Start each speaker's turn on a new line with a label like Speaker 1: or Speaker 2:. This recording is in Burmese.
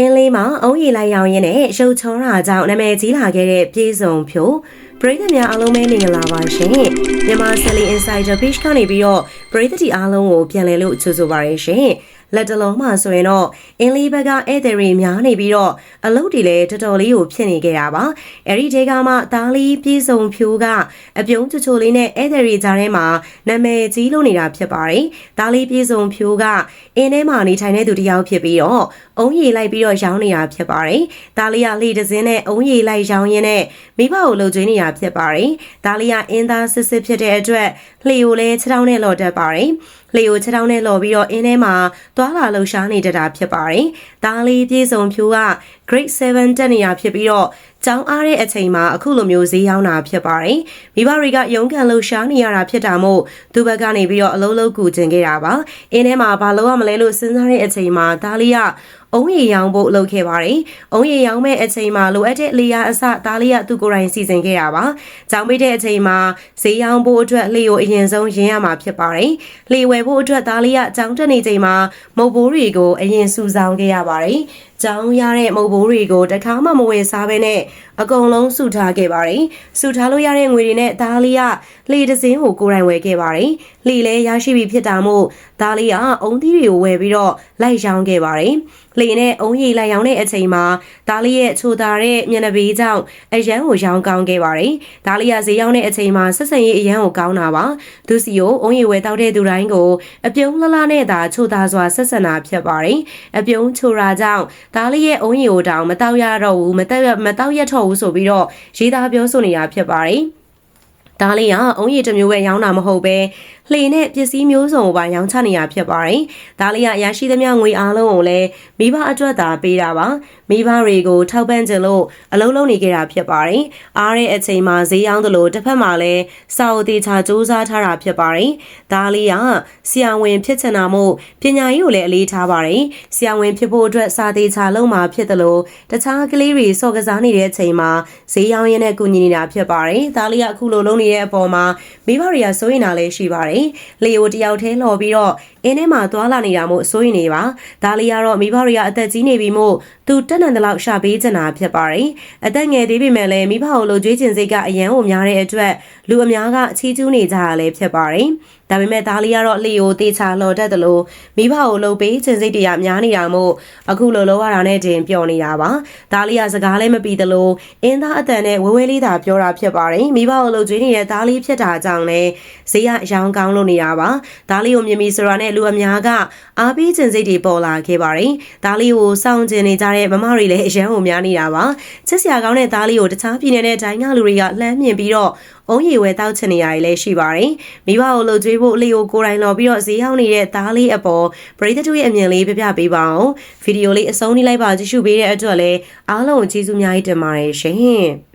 Speaker 1: အင်းလေးမှာအုံးရီလိုက်ရောင်ရင်းနဲ့ရုပ်ချောတာကြောင့်နာမည်ကြီးလာခဲ့တဲ့ပြေစုံဖြို ပရိသတ်များအားလုံးပဲမင်္ဂလာပါရှင်မြန်မာ Selling Insider Page ကနေပြီးတော့ပရိသတ်တီအားလုံးကိုပြန်လည်လို့ကြိုဆိုပါရရှင်လက်တလုံးမှဆိုရင်တော့အင်းလေးဘက်ကဧည့်သည်တွေများနေပြီးတော့အလုပ်တွေလည်းတော်တော်လေးကိုဖြစ်နေခဲ့တာပါအဲ့ဒီထဲကမှသားလေးပြေစုံဖြိုးကအပြုံးချချိုလေးနဲ့ဧည့်သည်တွေကြားထဲမှာနာမည်ကြီးလို့နေတာဖြစ်ပါတယ်သားလေးပြေစုံဖြိုးကအင်းထဲမှာနေထိုင်တဲ့သူတစ်ယောက်ဖြစ်ပြီးတော့အုံးရီလိုက်ပြီးတော့ရောင်းနေတာဖြစ်ပါတယ်သားလေးကလှေတစ်စင်းနဲ့အုံးရီလိုက်ရောင်းရင်းနဲ့မိဘကိုလှုပ်ကျွေးနေတာဖြစ်ပါတယ်သားလေးကအင်းသားစစ်စစ်ဖြစ်တဲ့အတွက်လှေကိုလည်းခြေထောက်နဲ့လော်တတ်ပါတယ်လေကိုခြေထောက်နဲ့လော်ပြီးတော့အင်းထဲမှာသွားလာလှုပ်ရှားနေတတ်တာဖြစ်ပါတယ်။ဒါလေးပြေဆုံးဖြိုးက grade 7တက်နေရဖြစ်ပြီးတော့ကျောင်းအားတဲ့အချိန်မှာအခုလိုမျိုးဈေးရောက်တာဖြစ်ပါတယ်။မိဘတွေကရုန်းကန်လှုပ်ရှားနေရတာဖြစ်တာမို့သူဘက်ကနေပြီးတော့အလုံးလုံးကူကျင်ခဲ့တာပါ။အင်းထဲမှာဘာလို့ရမလဲလို့စဉ်းစားတဲ့အချိန်မှာဒါလေးက အုံးရီရောင်ဖို့လုပ်ခဲ့ပါတယ်။အုံးရီရောင်မဲ့အချိန်မှာလိုအပ်တဲ့လေယာအစဒါလေးကသူကိုယ်တိုင်စီစဉ်ခဲ့တာပါ။ကျောင်းပိတ်တဲ့အချိန်မှာဈေးရောင်ဖို့အတွက်လေကိုအရင်ဆုံးရင်းရမှာဖြစ်ပါတယ်။လေဝယ်ဖို့အတွက်ဒါလေးကကျောင်းတက်နေချိန်မှာမုတ်ဘိုးတွေကိုအရင်စုဆောင်းခဲ့ရပါတယ်။ ကြောင်းရတဲ့မုတ်ဘိုးတွေကိုတခါမှမဝယ်စားဘဲနဲ့အကုန်လုံးစုထားခဲ့ပါတယ်။စုထားလို့ရတဲ့ငွေတွေနဲ့ဒါလေးကလှေတစ်စင်းကိုကိုယ်တိုင်ဝယ်ခဲ့ပါတယ်။လှေလည်းရရှိပြီဖြစ်တာမို့ဒါလေးကအုံသီးတွေကိုဝယ်ပြီးတော့လိုက်ရောင်းခဲ့ပါတယ်။လှေနဲ့အုံရည်လိုက်ရောင်းတဲ့အချိန်မှာဒါလေးရဲ့ချိုတာတဲ့မျက်နှာပေးကြောင့်အရန်ကိုရောင်းကောင်းခဲ့ပါတယ်။ဒါလေးကဈေးရောက်တဲ့အချိန်မှာဆက်ဆံရေးအရန်ကိုကောင်းတာပါ။သူစီကိုအုံရည်ဝယ်တောက်တဲ့သူတိုင်းကိုအပြုံးလှလှနဲ့သာချိုတာစွာဆက်ဆံတာဖြစ်ပါတယ်။အပြုံးချိုတာကြောင့်ဒါလေးရဲ့အုံးရီကိုတောင်မတောက်ရတော့ဘူးမတောက်ရမတောက်ရတော့ဘူးဆိုပြီးတော့ရေးသားပြောဆိုနေတာဖြစ်ပါတယ်ဒါလေးကအုံးရည်တစ်မျိုးပဲရောင်းတာမဟုတ်ပဲ လှေနဲ့ပစ္စည်းမျိုးစုံကိုပါရောင်းချနေရဖြစ်ပါတယ်။ဒါလေးကရရှိသမျှငွေအားလုံးကိုလည်းမိဘအတွက်သာပေးတာပါ။မိဘတွေကိုထောက်ပံ့ကြလို့အလုံးလုံးနေကြတာဖြစ်ပါတယ်။အားတဲ့အချိန်မှာဈေးရောင်းသလိုတစ်ဖက်မှာလည်းစာအုပ်တေချာစူးစမ်းထားတာဖြစ်ပါတယ်။ဒါလေးကဆရာဝန်ဖြစ်ချင်တာမို့ပညာရေးကိုလည်းအလေးထားပါတယ်။ဆရာဝန်ဖြစ်ဖို့အတွက်စာတေချာလုံးမှာဖြစ်တယ်လို့တခြားကလေးတွေစော့ကစားနေတဲ့အချိန်မှာဈေးရောင်းရင်းနဲ့ကုညီနေတာဖြစ်ပါတယ်။ဒါလေးကအခုလိုလုံးနေတဲ့အပေါ်မှာမိဘတွေကစိုးရင်တာလည်းရှိပါတယ်။လေယိုတယောက်ထဲလော်ပြီးတော့အင်းထဲမှာသွာလာနေတာမို့စိုးရင်နေပါ။ဒါလေးကတော့မိဘတွေကအသက်ကြီးနေပြီမို့သူတက်နံတလောက်ရှာပေးချင်တာဖြစ်ပါတယ်။အသက်ငယ်သေးပေမဲ့လည်းမိဘကိုလိုကြွေးချင်စိတ်ကအရန်ကိုများတဲ့အတွက်လူအများကချီးကျူးနေကြတာလည်းဖြစ်ပါတယ်။ဒါပေမဲ့ဒါလေးကတော့လေယိုတေချာလော်တတ်တယ်လို့မိဘကိုလှုပ်ပေးခြင်းစိတ်တရားများနေတာမို့အခုလိုလောရတာနဲ့တင်ပျော်နေတာပါဒါလေးကစကားလည်းမပြီးသလိုအင်းသားအတန်နဲ့ဝဲဝဲလေးသာပြောတာဖြစ်ပါတယ်မိဘကိုလှုပ်ကြွေးနေတဲ့ဒါလေးဖြစ်တာကြောင့်လဲဈေးရအယောင်ကောင်းလို့နေတာပါဒါလေးကိုမြင်ပြီးဆိုတာနဲ့လူအများကအားပေးခြင်းစိတ်တွေပေါ်လာခဲ့ပါတယ်ဒါလေးကိုစောင့်ကျင်နေကြတဲ့မမတွေလည်းအရန်ကိုများနေတာပါချစ်စရာကောင်းတဲ့ဒါလေးကိုတခြားပြည်နယ်နဲ့ဒိုင်းကလူတွေကလှမ်းမြင်ပြီးတော့အုံးရီဝဲတောက်ချင်နေရည်လည်းရှိပါတယ်မိဘကိုလှုပ်ကြွေးဖို့အလေးကိုကိုယ်တိုင်လော်ပြီးတော့ဈေးရောက်နေတဲ့သားလေးအပေါ်ပရိသတ်တို့ရဲ့အမြင်လေးပြပြပေးပါအောင်ဗီဒီယိုလေးအဆုံးထိလိုက်ပါကြည့်ရှုပေးတဲ့အတွက်လည်းအားလုံးကိုကျေးဇူးအများကြီးတင်ပါတယ်ရှင်